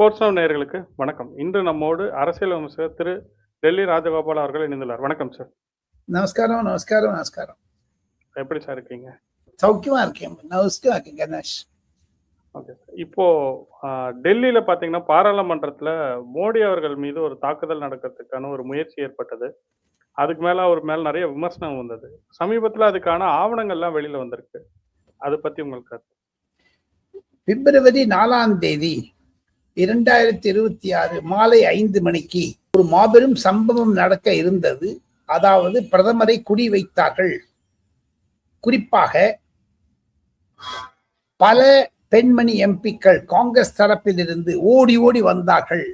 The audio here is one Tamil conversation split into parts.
ஸ்போர்ட்ஸ் நவ் நேயர்களுக்கு வணக்கம். இன்று நம்மோடு அரசியல் விமர்சகர் திரு டெல்லி ராஜகோபால் அவர்கள் இணைந்துள்ளார். வணக்கம் சார் நமஸ்காரம் நமஸ்காரம் நமஸ்காரம். எப்படி சார் இருக்கீங்க? சௌக்கியமா இருக்கேன். நமஸ்காரம் இருக்கேன் கணேஷ். ஓகே இப்போ டெல்லியில பாத்தீங்கன்னா பாராளுமன்றத்துல மோடி அவர்கள் மீது ஒரு தாக்குதல் நடக்கிறதுக்கான ஒரு முயற்சி ஏற்பட்டது. அதுக்கு மேல அவர் மேல நிறைய விமர்சனம் வந்தது. சமீபத்துல அதுக்கான ஆவணங்கள்லாம் வெளியில வந்திருக்கு. அதை பத்தி உங்களுக்கு பிப்ரவரி நாலாம் தேதி இரண்டாயிரத்தி இருபத்தி ஆறு மாலை ஐந்து மணிக்கு ஒரு மாபெரும் சம்பவம் நடக்க இருந்தது. அதாவது பிரதமரை குடி வைத்தார்கள். குறிப்பாக பல பெண்மணி எம்பிக்கள் காங்கிரஸ் தரப்பிலிருந்து ஓடி ஓடி வந்தார்கள்.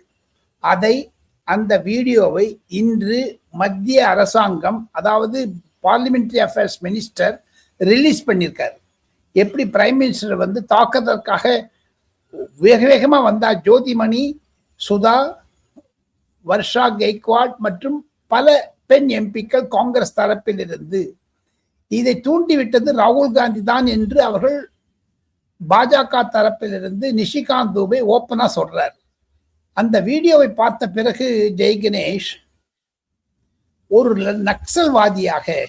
அதை அந்த வீடியோவை இன்று மத்திய அரசாங்கம் அதாவது பார்லிமெண்ட்ரி அஃபேர்ஸ் மினிஸ்டர் ரிலீஸ் பண்ணியிருக்காரு. எப்படி பிரைம் மினிஸ்டர் வந்து தாக்கதற்காக வேக வேகமாக வந்தா ஜோதிமணி சுதா வர்ஷா கெய்க்வாட் மற்றும் பல பெண் எம்பிக்கள் காங்கிரஸ் தரப்பில் இருந்து இதை தூண்டிவிட்டது ராகுல் காந்தி தான் என்று அவர்கள் பாஜக தரப்பிலிருந்து நிஷிகாந்த் தூபே ஓப்பனாக சொல்றார். அந்த வீடியோவை பார்த்த பிறகு ஜெய் கணேஷ் ஒரு நக்சல்வாதியாக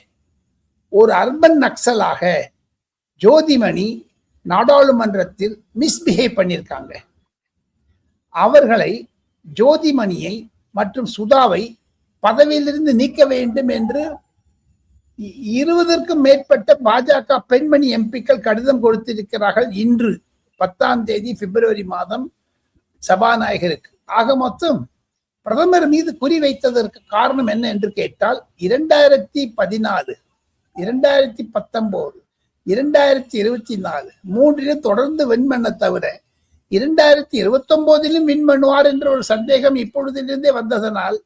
ஒரு அர்பன் நக்சலாக ஜோதிமணி நாடாளுமன்றத்தில் மிஸ்பிஹேவ் பண்ணியிருக்காங்க. அவர்களை ஜோதிமணியை மற்றும் சுதாவை பதவியிலிருந்து நீக்க வேண்டும் என்று இருபதற்கும் மேற்பட்ட பாஜக பெண்மணி எம்பிக்கள் கடிதம் கொடுத்திருக்கிறார்கள் இன்று. பத்தாம் தேதி பிப்ரவரி மாதம் சபாநாயகருக்கு. ஆக மொத்தம் பிரதமர் மீது குறி வைத்ததற்கு காரணம் என்ன என்று கேட்டால் இரண்டாயிரத்தி பதினாலு இரண்டாயிரத்தி பத்தொன்பது இரண்டாயிரத்தி இருபத்தி நாலு. மூன்றிலும் தொடர்ந்து வின் பண்ண தவிர இரண்டாயிரத்தி இருபத்தி ஒன்பதிலும் வின் பண்ணுவார் என்ற ஒரு சந்தேகம் இப்பொழுதிலிருந்தே வந்ததனால்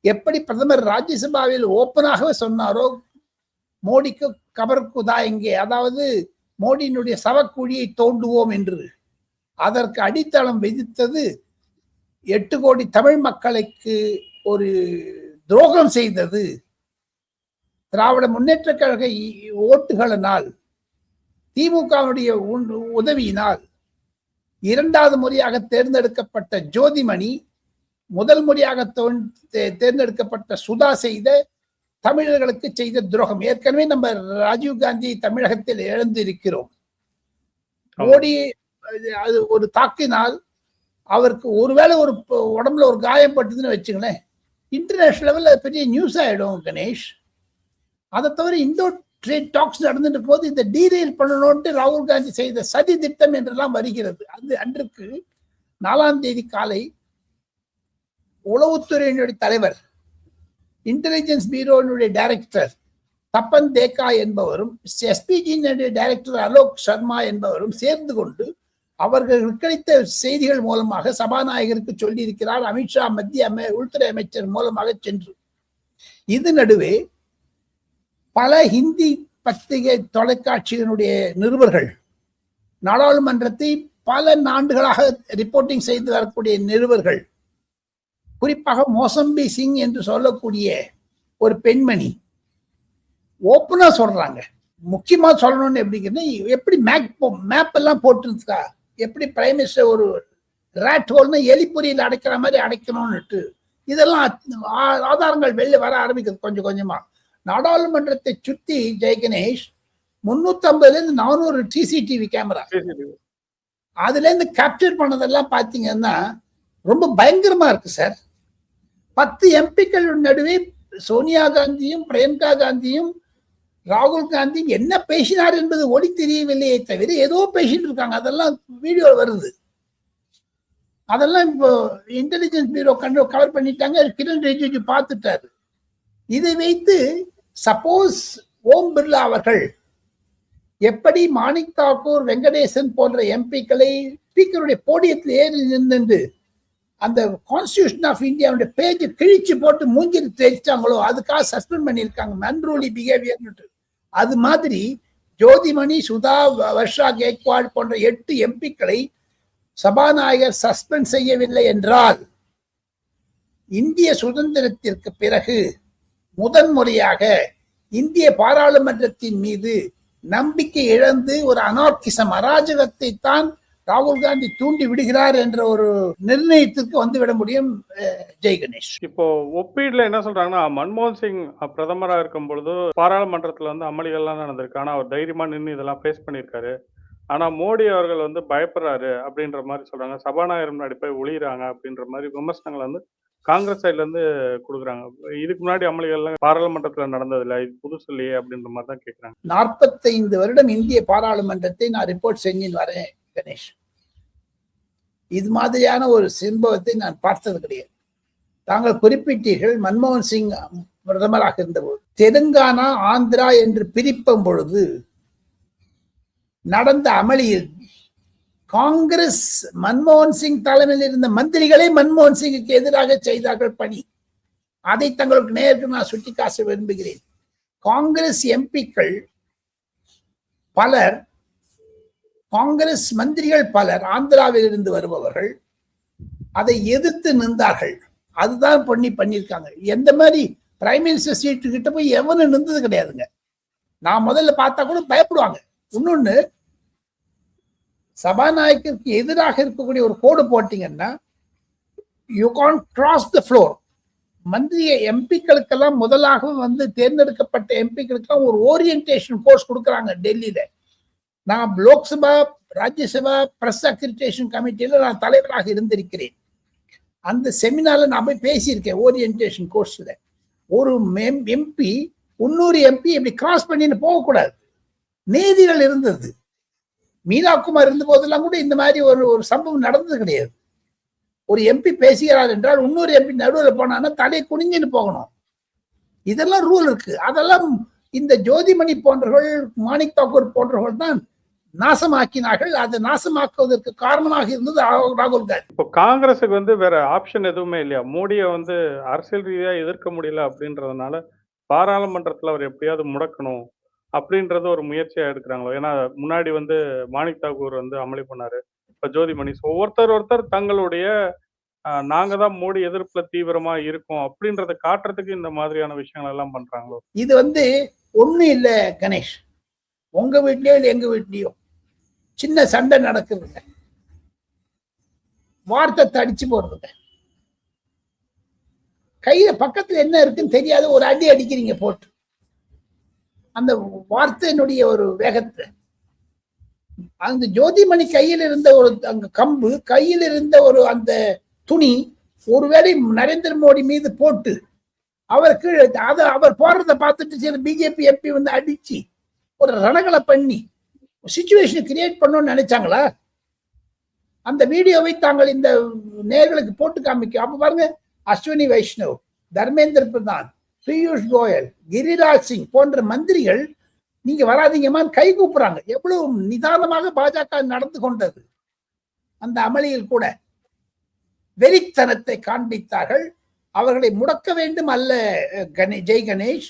எப்படி பிரதமர் ராஜ்யசபாவில் ஓப்பனாகவே சொன்னாரோ மோடிக்கு கபர்க்குதா எங்கே? அதாவது மோடியினுடைய சவக்குழியை தோண்டுவோம் என்று. அதற்கு அடித்தளம் விதித்தது எட்டு கோடி தமிழ் மக்களுக்கு ஒரு துரோகம் செய்தது. திராவிட முன்னேற்ற கழக ஓட்டுகளினால் திமுகவுடைய உ- உதவியினால் இரண்டாவது முறையாக தேர்ந்தெடுக்கப்பட்ட ஜோதிமணி முதல் முறையாக தேர்ந்தெடுக்கப்பட்ட சுதா செய்த தமிழர்களுக்கு செய்த துரோகம். ஏற்கனவே நம்ம ராஜீவ் காந்தி தமிழகத்தில் இழந்திருக்கிறோம் மோடி அது- ஒரு தாக்கினால் அவருக்கு ஒருவேளை ஒரு உடம்புல ஒரு காயம் பட்டுதுன்னு வச்சுங்களேன் இன்டர்நேஷனல் லெவல்ல பெரிய நியூஸ் ஆயிடும் கணேஷ். அதை தவிர இந்தோ ட்ரேட் டாக்ஸ் நடந்துட்டு போது இந்த டீரெயில் பண்ணணும்ட்டு ராகுல் காந்தி செய்த சதி திட்டம் என்றெல்லாம் வருகிறது. அது அன்றுக்கு நாலாம் தேதி காலை உளவுத்துறையினுடைய தலைவர் இன்டெலிஜென்ஸ் பீரோனுடைய டைரக்டர் தப்பன் தேக்கா என்பவரும் எஸ்பிஜியினுடைய டைரக்டர் அலோக் சர்மா என்பவரும் சேர்ந்து கொண்டு அவர்கள் கிடைத்த செய்திகள் மூலமாக சபாநாயகருக்கு சொல்லியிருக்கிறார். அமித்ஷா மத்திய அமை உள்துறை அமைச்சர் மூலமாக சென்று. இது நடுவே பல ஹிந்தி பத்திரிகை தொலைக்காட்சியினுடைய நிருபர்கள் நாடாளுமன்றத்தை பல ஆண்டுகளாக ரிப்போர்ட்டிங் செய்து வரக்கூடிய நிருபர்கள் குறிப்பாக மோசம்பி சிங் என்று சொல்லக்கூடிய ஒரு பெண்மணி ஓப்பனா சொல்றாங்க. முக்கியமா சொல்லணும்னு எப்படிங்கன்னா எப்படி மேப் மேப் எல்லாம் போட்டுருக்கா? எப்படி பிரைம் மினிஸ்டர் ஒரு ரேட் ஹோல்னா எலிப்பொறியில் அடைக்கிற மாதிரி அடைக்கணும்னுட்டு இதெல்லாம் ஆதாரங்கள் வெளில வர ஆரம்பிக்குது கொஞ்சம் கொஞ்சமா. நாடாளுமன்றத்தை சுத்தி ஜெய் கணேஷ் முன்னூத்தி ஐம்பதுல இருந்து நானூறு சிசிடிவி கேமரா. அதுல இருந்து கேப்சர் பண்ணதெல்லாம் பாத்தீங்கன்னா ரொம்ப பயங்கரமா இருக்கு சார். பத்து எம்பிக்கள் நடுவே சோனியா காந்தியும் பிரியங்கா காந்தியும் ராகுல் காந்தி என்ன பேசினார் என்பது ஒளி தெரியவில்லையே தவிர ஏதோ பேசிட்டு இருக்காங்க. அதெல்லாம் வீடியோ வருது. அதெல்லாம் இப்போ இன்டெலிஜென்ஸ் பியூரோ கண்டு கவர் பண்ணிட்டாங்க. கிரண் ரிஜிஜு பார்த்துட்டாரு. இதை வைத்து சப்போஸ் ஓம் பிர்லா அவர்கள் எப்படி மாணிக் தாக்கூர் வெங்கடேசன் போன்ற எம்பிக்களை ஸ்பீக்கருடைய போடியத்தில் ஏறி நின்று அந்த கான்ஸ்டியூஷன் ஆஃப் இந்தியாவுடைய பேஜ் கிழிச்சு போட்டு மூஞ்சில் தெரிச்சாங்களோ அதுக்காக சஸ்பெண்ட் பண்ணியிருக்காங்க. மன்ரூலி பிஹேவியர்னுட்டு அது மாதிரி ஜோதிமணி சுதா வ- வர்ஷா கேக்வாட் போன்ற எட்டு எம்பிக்களை சபாநாயகர் சஸ்பெண்ட் செய்யவில்லை என்றால் இந்திய சுதந்திரத்திற்கு பிறகு முதன்முறையாக இந்திய பாராளுமன்றத்தின் மீது நம்பிக்கை இழந்து ஒரு அனார்கிசம் அராஜகத்தை தான் ராகுல் காந்தி தூண்டி விடுகிறார் என்ற ஒரு நிர்ணயத்திற்கு வந்துவிட முடியும் ஜெய் கணேஷ். இப்போ ஒப்பீடுல என்ன சொல்றாங்கன்னா மன்மோகன் சிங் பிரதமரா இருக்கும் பொழுது பாராளுமன்றத்துல வந்து அமளிகள்லாம் நடந்திருக்கு. ஆனா அவர் தைரியமா நின்று இதெல்லாம் பேஸ் பண்ணியிருக்காரு. ஆனா மோடி அவர்கள் வந்து பயப்படுறாரு அப்படின்ற மாதிரி சொல்றாங்க. சபாநாயகர் முன்னாடி போய் ஒளியிறாங்க அப்படின்ற மாதிரி விமர்சனங்கள் வந்து காங்கிரஸ் சைட்ல இருந்து கொடுக்குறாங்க. இதுக்கு முன்னாடி அமளிகள்லாம் பாராளுமன்றத்துல நடந்தது இல்லை இது புதுசு இல்லையே அப்படின்ற மாதிரி தான் கேக்குறாங்க. நாற்பத்தைந்து வருடம் இந்திய பாராளுமன்றத்தை நான் ரிப்போர்ட் செஞ்சுன்னு வரேன் கணேஷ். இது மாதிரியான ஒரு சம்பவத்தை நான் பார்த்தது கிடையாது. தாங்கள் குறிப்பிட்டீர்கள் மன்மோகன் சிங் பிரதமராக இருந்தபோது. தெலுங்கானா ஆந்திரா என்று பிரிப்பும் பொழுது நடந்த அமளியில் காங்கிரஸ் மன்மோகன் சிங் தலைமையில் இருந்த மந்திரிகளே மன்மோகன் சிங்குக்கு எதிராக செய்தார்கள் பணி. அதை தங்களுக்கு நேருக்கு நான் சுட்டிக்காச விரும்புகிறேன். காங்கிரஸ் எம்பிக்கள் பலர் காங்கிரஸ் மந்திரிகள் பலர் ஆந்திராவில் இருந்து வருபவர்கள் அதை எதிர்த்து நின்றார்கள். அதுதான் பண்ணி பண்ணியிருக்காங்க. எந்த மாதிரி பிரைம் மினிஸ்டர் சீட்டு கிட்ட போய் எவனும் நின்றது கிடையாதுங்க. நான் முதல்ல பார்த்தா கூட பயப்படுவாங்க. இன்னொன்னு சபாநாயகருக்கு எதிராக இருக்கக்கூடிய ஒரு கோடு போட்டீங்கன்னா you can cross the floor மந்திரிய எம்பிக்களுக்கெல்லாம் முதலாக வந்து தேர்ந்தெடுக்கப்பட்ட எம்பிக்களுக்கெல்லாம் ஒரு ஓரியன்டேஷன் கோர்ஸ் கொடுக்குறாங்க டெல்லியில. நான் லோக்சபா ராஜ்யசபா பிரஸ் அக்ரிடேஷன் கமிட்டியில நான் தலைவராக இருந்திருக்கிறேன். அந்த செமினார்ல நான் போய் பேசியிருக்கேன் ஓரியன்டேஷன் கோர்ஸ்ல ஒரு எம்பி இன்னொரு எம்பி இப்படி கிராஸ் பண்ணின்னு போகக்கூடாது. நீதிகள் இருந்தது. மீனா குமார் இருந்த போதெல்லாம் கூட இந்த மாதிரி ஒரு ஒரு சம்பவம் நடந்தது கிடையாது. ஒரு எம்பி பேசுகிறார் என்றால் இன்னொரு எம்பி நடுவில் போனான்னா தலையை குனிஞ்சுன்னு போகணும். இதெல்லாம் ரூல் இருக்கு. அதெல்லாம் இந்த ஜோதிமணி போன்றவர்கள் மாணிக் தாக்கூர் போன்றவர்கள் தான் நாசமாக்கினார்கள். அதை நாசமாக்குவதற்கு காரணமாக இருந்தது ராகுல் காந்தி. இப்போ காங்கிரஸுக்கு வந்து வேற ஆப்ஷன் எதுவுமே இல்லையா? மோடியை வந்து அரசியல் ரீதியா எதிர்க்க முடியல அப்படின்றதுனால பாராளுமன்றத்துல அவர் எப்படியாவது முடக்கணும். அப்படின்றது ஒரு முயற்சியா எடுக்கிறாங்களோ? ஏன்னா முன்னாடி வந்து மாணிக் தாக்கூர் வந்து அமளி பண்ணாரு. இப்ப ஜோதிமணி So, ஒருத்தர் ஒருத்தர் தங்களுடைய நாங்க தான் மோடி எதிர்ப்புல தீவிரமா இருக்கோம் அப்படின்றத காட்டுறதுக்கு இந்த மாதிரியான விஷயங்கள் எல்லாம் பண்றாங்களோ? இது வந்து ஒண்ணும் இல்ல கணேஷ். உங்க வீட்லயோ இல்ல எங்க வீட்லயோ சின்ன சண்டை நடக்குதுங்க. வார்த்தை தடிச்சு போறதுங்க. கையில பக்கத்துல என்ன இருக்குன்னு தெரியாத ஒரு அடி அடிக்கிறீங்க போட்டு. அந்த வார்த்தையினுடைய ஒரு வேகத்தை. அந்த ஜோதிமணி கையில் இருந்த ஒரு அங்க கம்பு கையில் இருந்த ஒரு அந்த துணி ஒருவேளை நரேந்திர மோடி மீது போட்டு அவர் கீழே அதை அவர் போடுறத பார்த்துட்டு சேர்ந்து பிஜேபி எம்பி வந்து அடிச்சு ஒரு ரணகலை பண்ணி சுச்சுவேஷன் கிரியேட் பண்ணணும்னு நினைச்சாங்களா? அந்த வீடியோவை தாங்கள் இந்த நேர்களுக்கு போட்டு காமிக்க அப்ப பாருங்க அஸ்வினி வைஷ்ணவ் தர்மேந்திர பிரதான் பியூஷ் கோயல் கிரிராஜ் சிங் போன்ற மந்திரிகள் நீங்க வராதீங்கம்மான்னு கை கூப்புறாங்க. எவ்வளவு நிதானமாக பாஜக நடந்து கொண்டது. அந்த அமளியில் கூட வெறித்தனத்தை காண்பித்தார்கள். அவர்களை முடக்க வேண்டும் அல்ல கணே ஜெய் கணேஷ்.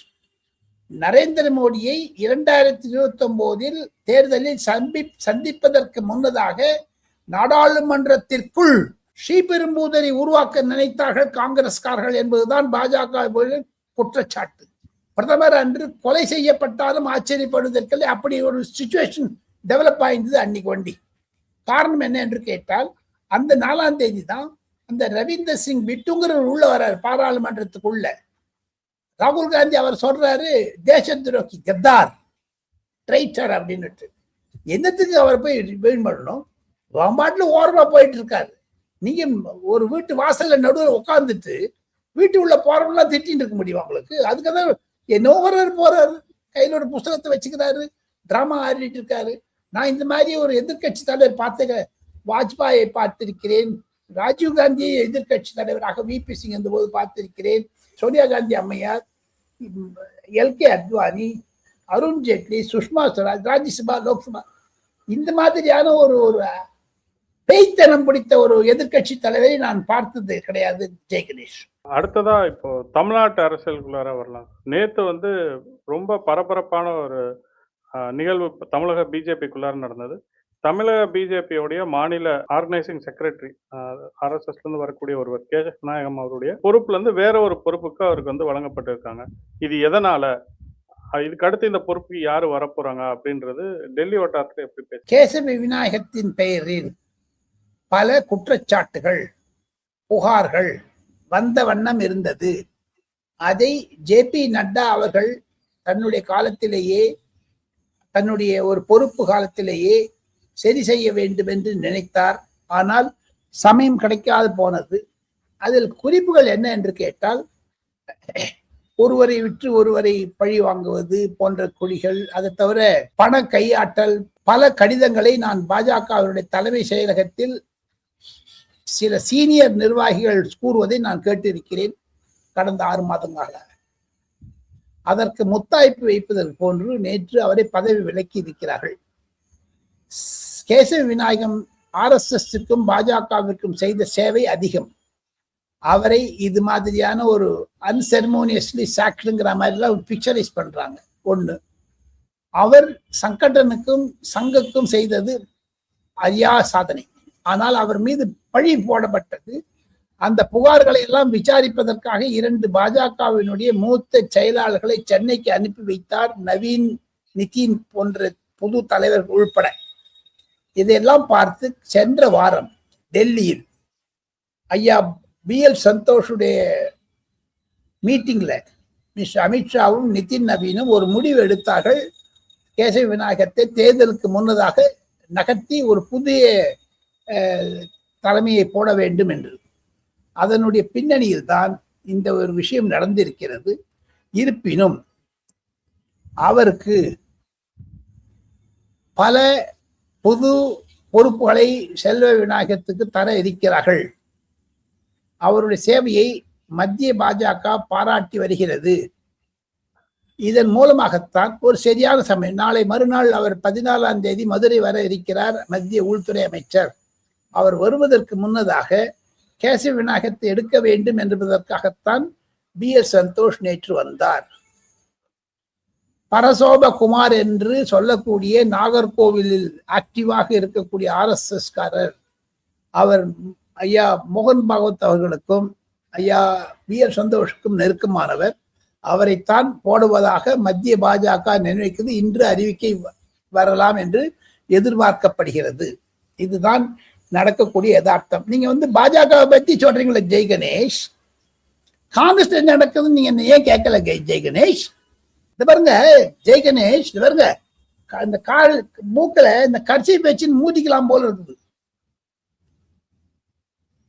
நரேந்திர மோடியை இரண்டாயிரத்தி இருபத்தி ஒன்பதில் தேர்தலில் சந்தி சந்திப்பதற்கு முன்னதாக நாடாளுமன்றத்திற்குள் ஸ்ரீபெரும்புதரை உருவாக்க நினைத்தார்கள் காங்கிரஸ்காரர்கள் என்பதுதான் பாஜக குற்றச்சாட்டு. பிரதமர் அன்று கொலை செய்யப்பட்டாலும் ஆச்சரியப்படுவதற்கில்லை. அப்படி ஒரு சுச்சுவேஷன் டெவலப் ஆயிருந்தது அன்னைக்கு வண்டி. காரணம் என்ன என்று கேட்டால் அந்த நாலாம் தேதி தான் அந்த ரவீந்தர் சிங் பிட்டுங்கிறவர் உள்ள வர்றாரு பாராளுமன்றத்துக்குள்ள. ராகுல் காந்தி அவர் சொல்றாரு தேச துரோகி கத்தார் ட்ரைட்டர் அப்படின்னுட்டு. என்னத்துக்கு அவர் போய் வீண் பண்ணணும்? அவன் பாட்டுல ஓரமா போயிட்டு இருக்காரு. நீங்க ஒரு வீட்டு வாசல்ல நடுவில் உட்காந்துட்டு வீட்டு உள்ள போறவங்களாம் திட்டின்னு இருக்க முடியும் அவங்களுக்கு. அதுக்கு தான் என்ன வர்றாரு போறாரு. கையில் ஒரு புஸ்தகத்தை வச்சுக்கிறாரு. டிராமா ஆடிட்டு இருக்காரு. நான் இந்த மாதிரி ஒரு எதிர்க்கட்சி தலைவர் பார்த்து வாஜ்பாயை பார்த்திருக்கிறேன். ராஜீவ் காந்தியை எதிர்க்கட்சி தலைவராக விபி சிங் இருந்தபோது பார்த்திருக்கிறேன். சோனியா காந்தி அம்மையார் எல் கே அத்வானி அருண் ஜேட்லி சுஷ்மா ஸ்வராஜ் ராஜ்யசபா லோக்சபா இந்த மாதிரியான ஒரு ஒரு பேய்த்தனம் பிடித்த ஒரு எதிர்க்கட்சி தலைவரை நான் பார்த்தது கிடையாது ஜெய் கணேஷ். அடுத்ததா இப்போ தமிழ்நாட்டு அரசியலுக்குள்ளார வரலாம். நேத்து வந்து ரொம்ப பரபரப்பான ஒரு நிகழ்வு தமிழக பிஜேபிக்குள்ளார நடந்தது. தமிழக பிஜேபியோடைய மாநில ஆர்கனைசிங் செக்ரட்டரி ஆர்எஸ்எஸ்ல இருந்து வரக்கூடிய ஒருவர் கேசப் நாயகம் அவருடைய பொறுப்புல இருந்து வேற ஒரு பொறுப்புக்கு அவருக்கு வந்து வழங்கப்பட்டிருக்காங்க. இது எதனால? இதுக்கு அடுத்து இந்த பொறுப்புக்கு யாரு வரப்போறாங்க அப்படின்றது டெல்லி வட்டாரத்துல எப்படி பேச? கேசவ விநாயகத்தின் பெயரில் பல குற்றச்சாட்டுகள் புகார்கள் வந்த வண்ணம் இருந்தது. அதை ஜே பி நட்டா அவர்கள் தன்னுடைய காலத்திலேயே தன்னுடைய ஒரு பொறுப்பு காலத்திலேயே சரி செய்ய வேண்டும் என்று நினைத்தார். ஆனால் சமயம் கிடைக்காது போனது. அதில் குறிப்புகள் என்ன என்று கேட்டால் ஒருவரை விற்று ஒருவரை பழி வாங்குவது போன்ற குழிகள் அதை தவிர பண கையாட்டல் பல கடிதங்களை நான் பாஜகவினுடைய தலைமை செயலகத்தில் சில சீனியர் நிர்வாகிகள் கூறுவதை நான் கேட்டிருக்கிறேன் கடந்த ஆறு மாதங்களாக. அதற்கு முத்தாய்ப்பு வைப்பதற்கு போன்று நேற்று அவரை பதவி விலக்கி இருக்கிறார்கள். கேசவ விநாயகம் ஆர்எஸ்எஸ்க்கும் பாஜகவிற்கும் செய்த சேவை அதிகம். அவரை இது மாதிரியான ஒரு அன்செரமோனியஸ்லி சாக்டுங்கிற மாதிரிலாம் பிக்சரைஸ் பண்றாங்க. ஒண்ணு அவர் சங்கடனுக்கும் சங்கக்கும் செய்தது அரியா சாதனை. ஆனால் அவர் மீது பழி போடப்பட்டது. அந்த புகார்களை எல்லாம் விசாரிப்பதற்காக இரண்டு பாஜகவினுடைய மூத்த செயலாளர்களை சென்னைக்கு அனுப்பி வைத்தார் நவீன் நிதின் போன்ற புது தலைவர்கள் உள்பட. இதையெல்லாம் பார்த்து சென்ற வாரம் டெல்லியில் ஐயா பி எல் சந்தோஷுடைய மீட்டிங்ல மிஸ் அமித்ஷாவும் நிதின் நவீனும் ஒரு முடிவு எடுத்தார்கள். கேசவ விநாயகத்தை தேர்தலுக்கு முன்னதாக நகர்த்தி ஒரு புதிய தலைமையை போட வேண்டும் என்று. அதனுடைய பின்னணியில் தான் இந்த ஒரு விஷயம் நடந்திருக்கிறது. இருப்பினும் அவருக்கு பல புது பொறுப்புகளை செல்வ விநாயகத்துக்கு தர இருக்கிறார்கள். அவருடைய சேவையை மத்திய பாஜக பாராட்டி வருகிறது. இதன் மூலமாகத்தான் ஒரு சரியான சமயம் நாளை மறுநாள் அவர் பதினாலாம் தேதி மதுரை வர இருக்கிறார் மத்திய உள்துறை அமைச்சர். அவர் வருவதற்கு முன்னதாக கேசவ விநாயகத்தை எடுக்க வேண்டும் என்பதற்காகத்தான் பி எஸ் சந்தோஷ் நேற்று வந்தார். பரசோப குமார் என்று சொல்லக்கூடிய நாகர்கோவிலில் ஆக்டிவாக இருக்கக்கூடிய ஆர்எஸ்எஸ் காரர் அவர் ஐயா மோகன் பாகவத் அவர்களுக்கும் ஐயா பி எஸ் சந்தோஷுக்கும் நெருக்கமானவர். அவரைத்தான் போடுவதாக மத்திய பாஜக நிர்ணயிக்கிறது இன்று அறிவிக்கை வரலாம் என்று எதிர்பார்க்கப்படுகிறது. இதுதான் நடக்கக்கூடிய யதார்த்தம். நீங்க வந்து பாஜக பத்தி சொல்றீங்களே ஜெய் கணேஷ். காங்கிரஸ் என்ன நடக்குதுன்னு நீங்க என்ன ஏன் கேட்கல கே- ஜெய் கணேஷ்? இது பாருங்க ஜெய் கணேஷ் இது பாருங்க க- இந்த கால் மூக்கில இந்த கட்சி பேச்சின்னு மூடிக்கலாம் போல இருக்குது.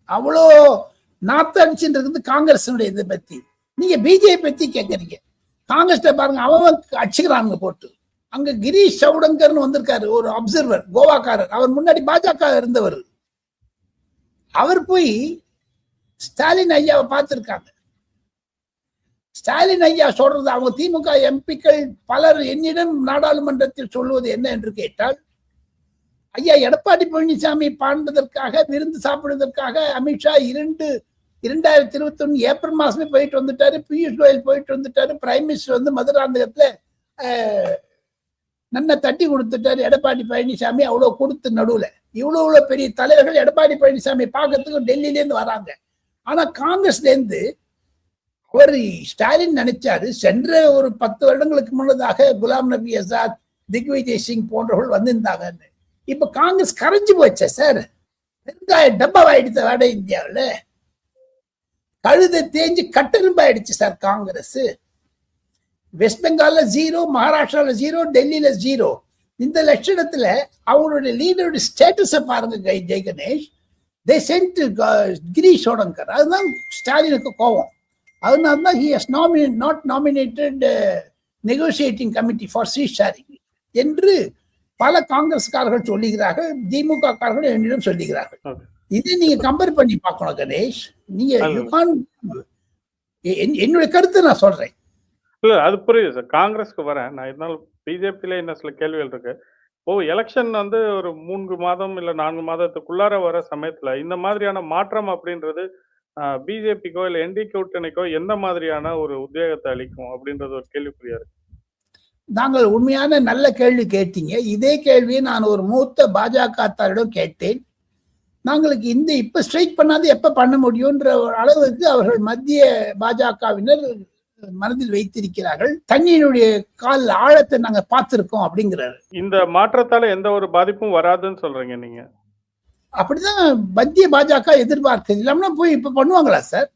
அவ்வளோ நாத்து அடிச்சுட்டு இருக்குது காங்கிரஸினுடைய இதை பத்தி. நீங்க பிஜேபி பத்தி கேட்கறீங்க. காங்கிரஸ்ல பாருங்க அவன் அடிச்சுக்கிறானுங்க போட்டு. அங்க கிரீஷ் சவுடங்கர்னு வந்திருக்காரு ஒரு அப்சர்வர் கோவாக்காரர். அவர் முன்னாடி பாஜக இருந்தவர். அவர் போய் ஸ்டாலின் ஐயாவை பார்த்துருக்காங்க. ஸ்டாலின் ஐயா சொல்றது அவங்க திமுக எம்பிக்கள் பலர் என்னிடம் நாடாளுமன்றத்தில் சொல்லுவது என்ன என்று கேட்டால் ஐயா எடப்பாடி பழனிசாமி பாண்டதற்காக விருந்து சாப்பிடுவதற்காக அமித்ஷா இரண்டு இரண்டாயிரத்தி இருபத்தி ஒன்று ஏப்ரல் மாசமே போயிட்டு வந்துட்டாரு பியூஷ் கோயல் போயிட்டு வந்துட்டாரு பிரைம் மினிஸ்டர் வந்து மதுராந்தகத்துல ஆஹ், நன்ன தட்டி கொடுத்துட்டாரு எடப்பாடி பழனிசாமி அவ்வளோ கொடுத்து நடுவில். இவ்வளோ இவ்வளோ பெரிய தலைவர்கள் எடப்பாடி பழனிசாமி பார்க்கறதுக்கு டெல்லியிலேருந்து வராங்க. ஆனா காங்கிரஸ்ல இருந்து அவர் ஸ்டாலின் நினைச்சாரு சென்ற ஒரு பத்து வருடங்களுக்கு முன்னதாக குலாம் நபி ஆசாத் திக்விஜய் சிங் போன்றவர்கள் வந்திருந்தாங்கன்னு. இப்ப காங்கிரஸ் கரைஞ்சு போச்சே சார். வெங்காய டப்பாவாயிடுச்சு வட இந்தியாவில். கழுதை தேஞ்சு கட்டெரும்பாயிடுச்சு சார் காங்கிரஸ். வெஸ்ட் பெங்கால்ல ஜீரோ மகாராஷ்டிரால ஜீரோ டெல்லியில ஜீரோ இந்த லட்சணத்துல அவங்களுடைய லீடருடைய ஸ்டேட்டஸை பாருங்க கை Jai Ganesh. They sent Girish Chodankar. அதுதான் ஸ்டாலினுக்கு கோவம் அதனால தான் he has nominate not nominated negotiating committee for seat sharing என்று பல காங்கிரஸ்காரர்கள் சொல்லுகிறார்கள் திமுக காரர்கள் என்னிடம் சொல்லுகிறார்கள். இதை நீங்க கம்பேர் பண்ணி பார்க்கணும் கணேஷ். நீங்க என்னுடைய கருத்தை நான் சொல்றேன். இல்ல அது புரியுது சார். காங்கிரஸ்க்கு வரேன். நான் இருந்தாலும் பிஜேபியில என்ன சில கேள்விகள் இருக்கு. ஓ எலெக்ஷன் வந்து ஒரு மூன்று மாதம் இல்ல நான்கு மாதத்துக்குள்ளார வர சமயத்துல இந்த மாதிரியான மாற்றம் அப்படின்றது பிஜேபிக்கோ இல்ல என்டி கூட்டணிக்கோ எந்த மாதிரியான ஒரு உத்வேகத்தை அளிக்கும் அப்படின்றது ஒரு கேள்விக்குறியா இருக்கு. நாங்கள் உண்மையான நல்ல கேள்வி கேட்டீங்க. இதே கேள்வியை நான் ஒரு மூத்த பாஜக தாரிடம் கேட்டேன். நாங்களுக்கு இந்த இப்ப ஸ்ட்ரைக் பண்ணாது எப்ப பண்ண முடியும்ன்ற அளவுக்கு அவர்கள் மத்திய பாஜகவினர் மனதில் வைத்திருக்கிறார்கள். தண்ணியினுடைய கால் ஆழத்தை நாங்க பார்த்திருக்கோம் அப்படிங்கிறாரு. இந்த மாற்றத்தால எந்த ஒரு பாதிப்பும் வராதுன்னு சொல்றீங்க நீங்க. அப்படிதான் மத்திய பாஜக எதிர்பார்க்குது இல்லாமனா போய் இப்ப பண்ணுவாங்களா சார்?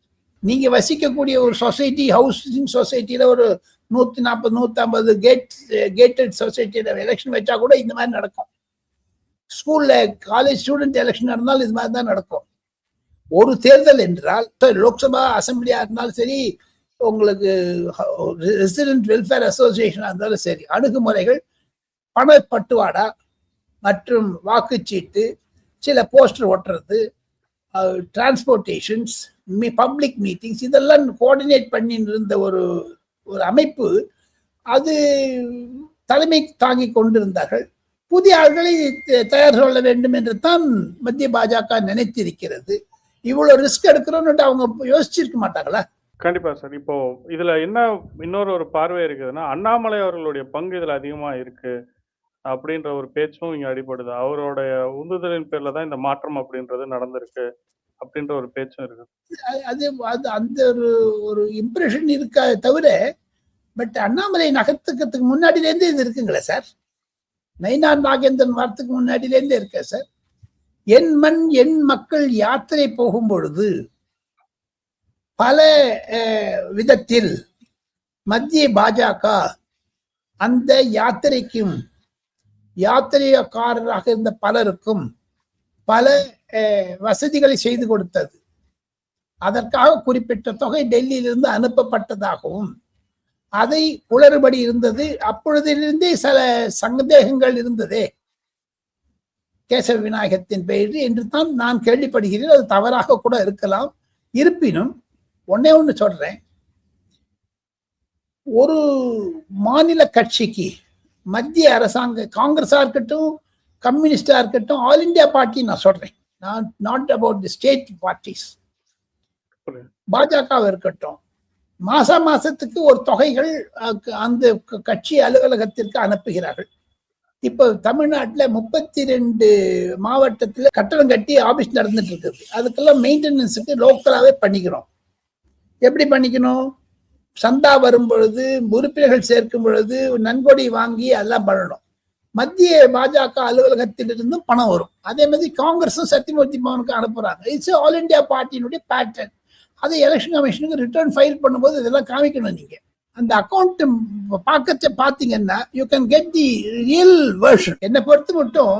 நீங்க வசிக்கக்கூடிய ஒரு சொசைட்டி ஹவுசிங் சொசைட்டில ஒரு நூத்தி நாற்பது நூத்தி ஐம்பது கேட் கேட்டட் சொசைட்டியில எலெக்ஷன் வச்சா கூட இந்த மாதிரி நடக்கும். ஸ்கூல்ல காலேஜ் ஸ்டூடெண்ட் எலெக்ஷன் நடந்தாலும் இது மாதிரி தான் நடக்கும். ஒரு தேர்தல் என்றால் லோக்சபா அசம்பிளியா இருந்தாலும் சரி உங்களுக்கு ரெசிடென்ட் வெல்ஃபேர் அசோசியேஷனாக இருந்தாலும் சரி அணுகுமுறைகள் பணப்பட்டுவாடா மற்றும் வாக்குச்சீட்டு சில போஸ்டர் ஒட்டுறது டிரான்ஸ்போர்ட்டேஷன்ஸ் பப்ளிக் மீட்டிங்ஸ் இதெல்லாம் கோஆர்டினேட் பண்ணின்னு இருந்த ஒரு ஒரு அமைப்பு அது தலைமை தாங்கி கொண்டிருந்தார்கள். புதிய ஆள்களை த- தயார் சொல்ல வேண்டும் என்று தான் மத்திய பாஜக நினைத்திருக்கிறது. இவ்வளோ ரிஸ்க் எடுக்கிறோன்னு அவங்க யோசிச்சிருக்க மாட்டாங்களா? கண்டிப்பா சார். இப்போ இதுல என்ன இன்னொரு ஒரு பார்வை இருக்குதுன்னா அண்ணாமலை அவர்களுடைய பங்கு இதுல அதிகமா இருக்கு அப்படின்ற ஒரு பேச்சும் இங்க அடிபடுது. அவருடைய உந்துதலின் பேர்ல தான் இந்த மாற்றம் அப்படின்றது நடந்திருக்கு அப்படின்ற ஒரு பேச்சும் இருக்கு. அது- அது அந்த ஒரு ஒரு இம்ப்ரெஷன் இருக்கா தவிர பட் அண்ணாமலை நகர்த்துக்கிறதுக்கு முன்னாடிலேருந்தே இது இருக்குங்களே சார்? நயினார் நாகேந்திரன் வாரத்துக்கு முன்னாடியிலேருந்தே இருக்க சார்? என் மண் என் மக்கள் யாத்திரை போகும் பொழுது பல விதத்தில் மத்திய பாஜக அந்த யாத்திரைக்கும் யாத்திரைக்காரராக இருந்த பலருக்கும் பல வசதிகளை செய்து கொடுத்தது. அதற்காக குறிப்பிட்ட தொகை டெல்லியிலிருந்து அனுப்பப்பட்டதாகவும் அதை குளறுபடி இருந்தது. அப்பொழுதிலிருந்தே சில சந்தேகங்கள் இருந்ததே. கேசவ விநாயகத்தின் பெயர் என்று தான் நான் கேள்விப்படுகிறேன். அது தவறாக கூட இருக்கலாம். இருப்பினும் ஒன்னே ஒன்று சொல்றேன். ஒரு மாநில கட்சிக்கு மத்திய அரசாங்க காங்கிரஸா இருக்கட்டும் கம்யூனிஸ்டா இருக்கட்டும் ஆல் இந்தியா பார்ட்டி நான் சொல்றேன். நான் not about the state parties பாஜக இருக்கட்டும். மாச மாசத்துக்கு ஒரு தொகைகள் அந்த க- கட்சி அலுவலகத்திற்கு அனுப்புகிறார்கள். இப்ப தமிழ்நாட்டில் முப்பத்தி ரெண்டு மாவட்டத்தில் கட்டணம் கட்டி ஆபீஸ் நடந்துட்டு இருக்குது. அதுக்கெல்லாம் மெயின்டெனன்ஸுக்கு லோக்கலாகவே பண்ணிக்கிறோம். எப்படி பண்ணிக்கணும்? சந்தா வரும் பொழுது உறுப்பினர்கள் சேர்க்கும் பொழுது நன்கொடை வாங்கி அதெல்லாம் பண்ணணும். மத்திய பாஜக அலுவலகத்திலிருந்தும் பணம் வரும். அதே மாதிரி காங்கிரஸும் சத்தியமூர்த்தி பவனுக்கு அனுப்புறாங்க. இட்ஸ் ஆல் இந்தியா பார்ட்டியினுடைய பேட்டர்ன் அதை எலெக்ஷன் கமிஷனுக்கு ரிட்டர்ன் ஃபைல் பண்ணும்போது இதெல்லாம் காமிக்கணும் நீங்க. அந்த அக்கௌண்ட் பார்க்கச்ச பார்த்தீங்கன்னா you can get the real version என்னை பொறுத்து மட்டும்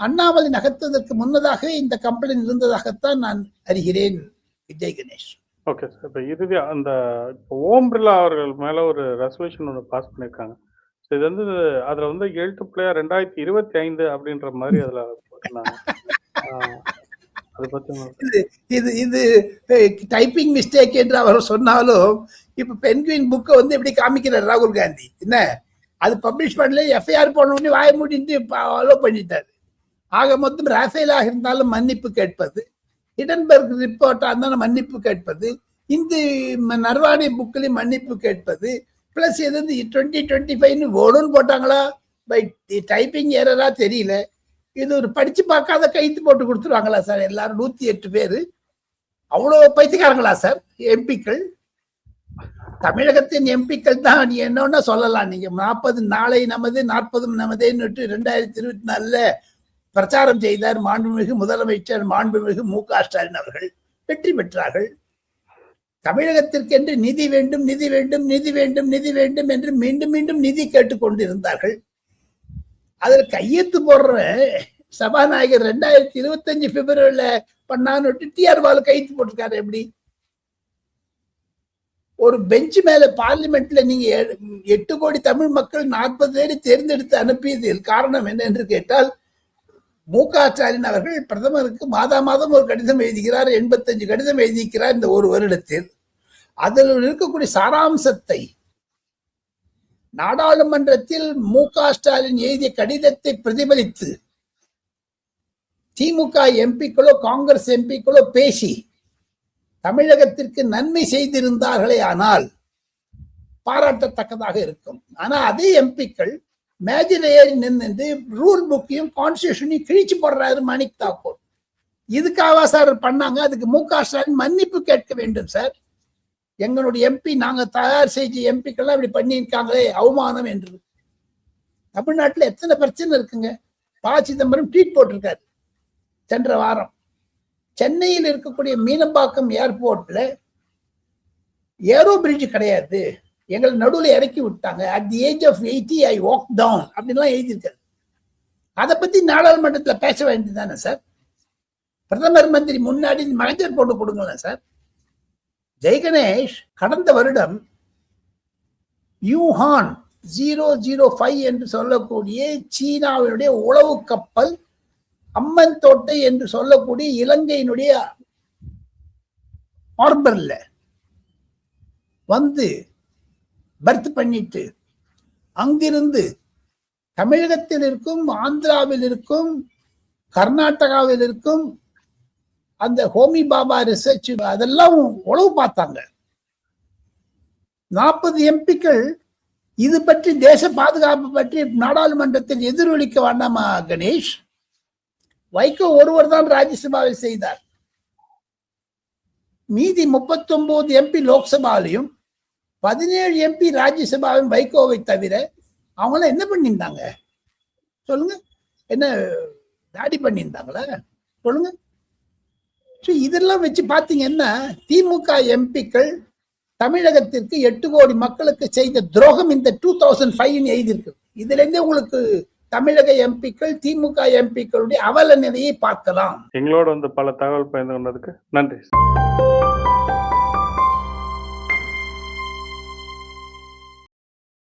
அண்ணாமலை நகர்த்ததற்கு முன்னதாகவே இந்த கம்ப்ளைண்ட் இருந்ததாகத்தான் நான் அறிகிறேன். விஜய் கணேஷ். ஓகே சார் இப்போ இறுதி அந்த இப்போ ஓம் பிர்லா அவர்கள் மேல ஒரு ரெசல்யூஷன் ஒன்று பாஸ் பண்ணியிருக்காங்க ஸோ இது வந்து அதுல வந்து எழுத்து பிள்ளையா ரெண்டாயிரத்தி இருபத்தி ஐந்து அப்படின்ற மாதிரி அதுல போட்டிருந்தாங்க. இது இது டைப்பிங் மிஸ்டேக் என்று அவர் சொன்னாலும் இப்ப பென்குயின் புக்கை வந்து எப்படி காமிக்கிறார் ராகுல் காந்தி? என்ன? அது பப்ளிஷ் பண்ணல எஃப்ஐஆர் போன வாய மூடிட்டு ஃபாலோ பண்ணிட்டாரு. ஆக மொத்தம் ராஃபேலாக இருந்தாலும் மன்னிப்பு கேட்பது. ஹிடன்பர்க் ரிப்போர்ட்டாக இருந்தாலும் மன்னிப்பு கேட்பது இந்த நர்வாணி புக்கிலையும் மன்னிப்பு கேட்பது ப்ளஸ் இது வந்து டுவெண்ட்டி டுவெண்ட்டி ஃபைவ்னு ஓடுன்னு போட்டாங்களா பை டைப்பிங் ஏரரா தெரியல. இது ஒரு படித்து பார்க்காத கைத்து போட்டு கொடுத்துருவாங்களா சார்? எல்லாரும் நூற்றி எட்டு பேர். அவ்வளோ பைத்தியக்காரங்களா சார்? எம்பிக்கள் தமிழகத்தின் எம்பிக்கள் தான் நீ என்னன்னா சொல்லலாம். நீங்கள் நாற்பது நாளை நமது நாற்பதும் நமதேன்னுட்டு ரெண்டாயிரத்தி இருபத்தி நாலில் பிரச்சாரம் செய்தார் மாண்புமிகு முதலமைச்சர் மாண்புமிகு மு க ஸ்டாலின் அவர்கள். வெற்றி பெற்றார்கள். தமிழகத்திற்கென்று நிதி வேண்டும் நிதி வேண்டும் நிதி வேண்டும் நிதி வேண்டும் என்று மீண்டும் மீண்டும் நிதி கேட்டுக் கொண்டிருந்தார்கள். அதில் கையெழுத்து போடுற சபாநாயகர் ரெண்டாயிரத்தி இருபத்தஞ்சு பிப்ரவரியில பண்ணான்னு டிஆர் பாலு கையெழுத்து போட்டிருக்காரு எப்படி? ஒரு பெஞ்ச் மேல பார்லிமெண்ட்ல நீங்க எட்டு கோடி தமிழ் மக்கள் நாற்பது பேரை தேர்ந்தெடுத்து அனுப்பியதில் காரணம் என்ன என்று கேட்டால் மு க ஸ்டாலின் அவர்கள் பிரதமருக்கு மாதா மாதம் ஒரு கடிதம் எழுதுகிறார் எண்பத்தஞ்சு கடிதம் எழுதியிருக்கிறார் இந்த ஒரு வருடத்தில். அதில் இருக்கக்கூடிய சாராம்சத்தை நாடாளுமன்றத்தில் மு க ஸ்டாலின் எழுதிய கடிதத்தை பிரதிபலித்து திமுக எம்பிக்களோ காங்கிரஸ் எம்பிக்களோ பேசி தமிழகத்திற்கு நன்மை செய்திருந்தார்களே ஆனால் பாராட்டத்தக்கதாக இருக்கும். ஆனால் அதே எம்பிக்கள் மேஜில் நின்று ரூல் புக்கையும் கான்ஸ்டியூஷனையும் கிழிச்சு போடுறாரு மாணிக் தாக்கூர். இதுக்காக சார் பண்ணாங்க? அதுக்கு மு க ஸ்டாலின் மன்னிப்பு கேட்க வேண்டும் சார் எங்களுடைய எம்பி நாங்கள் தயார் செய்து எம்பிக்கெல்லாம் இப்படி பண்ணியிருக்காங்களே அவமானம் என்று தமிழ்நாட்டில் எத்தனை பிரச்சனை இருக்குங்க? ப. சிதம்பரம் ட்வீட் போட்டிருக்காரு சென்ற வாரம். சென்னையில் இருக்கக்கூடிய மீனம்பாக்கம் ஏர்போர்ட்ல ஏரோ பிரிட்ஜ் கிடையாது. எங்களை நடுவில் இறக்கி விட்டாங்க. At the age of eighty I walk down அப்படின்லாம் எழுதியிருக்காரு. அதை பத்தி நாடாளுமன்றத்தில் பேச வேண்டியது தானே சார் பிரதமர் மந்திரி முன்னாடி மகஜர் போட்டு கொடுங்களேன் சார் ஜெய்கணேஷ் கடந்த வருடம் யூஹான் ஜீரோ ஜீரோ ஃபைவ் என்று சொல்லக்கூடிய சீனாவினுடைய உளவு கப்பல் அம்மன் தோட்டை என்று சொல்லக்கூடிய இலங்கையினுடைய ஆர்பர்ல வந்து பர்த் பண்ணிட்டு அங்கிருந்து தமிழகத்தில் இருக்கும் ஆந்திராவில் இருக்கும் கர்நாடகாவில் இருக்கும் அந்த ஹோமி பாபா ரிசர்ச் அதெல்லாம் உளவு பார்த்தாங்க. நாற்பது எம்பிக்கள் இது பற்றி தேச பாதுகாப்பு பற்றி நாடாளுமன்றத்தில் எதிரொலிக்க வேண்டாமா கணேஷ்? வைகோ ஒருவர் தான் ராஜ்யசபாவில் செய்தார். மீதி 39 எம்பி லோக்சபாலையும் பதினேழு எம்பி ராஜ்யசபாவின் வைகோவை தவிர அவங்களாம் என்ன பண்ணியிருந்தாங்க? சொல்லுங்க. என்ன தாடி பண்ணியிருந்தாங்களா? சொல்லுங்க. ஸோ இதெல்லாம் வச்சு பார்த்தீங்கன்னா திமுக எம்பிக்கள் தமிழகத்திற்கு எட்டு கோடி மக்களுக்கு செய்த துரோகம் இந்த டூ தௌசண்ட் ஃபைவ் எழுதியிருக்கு. இதுலேருந்தே உங்களுக்கு தமிழக எம்பிக்கள் திமுக எம்பிக்களுடைய அவல நிலையை பார்க்கலாம். எங்களோட வந்து பல தகவல் பயந்து கொண்டதுக்கு நன்றி.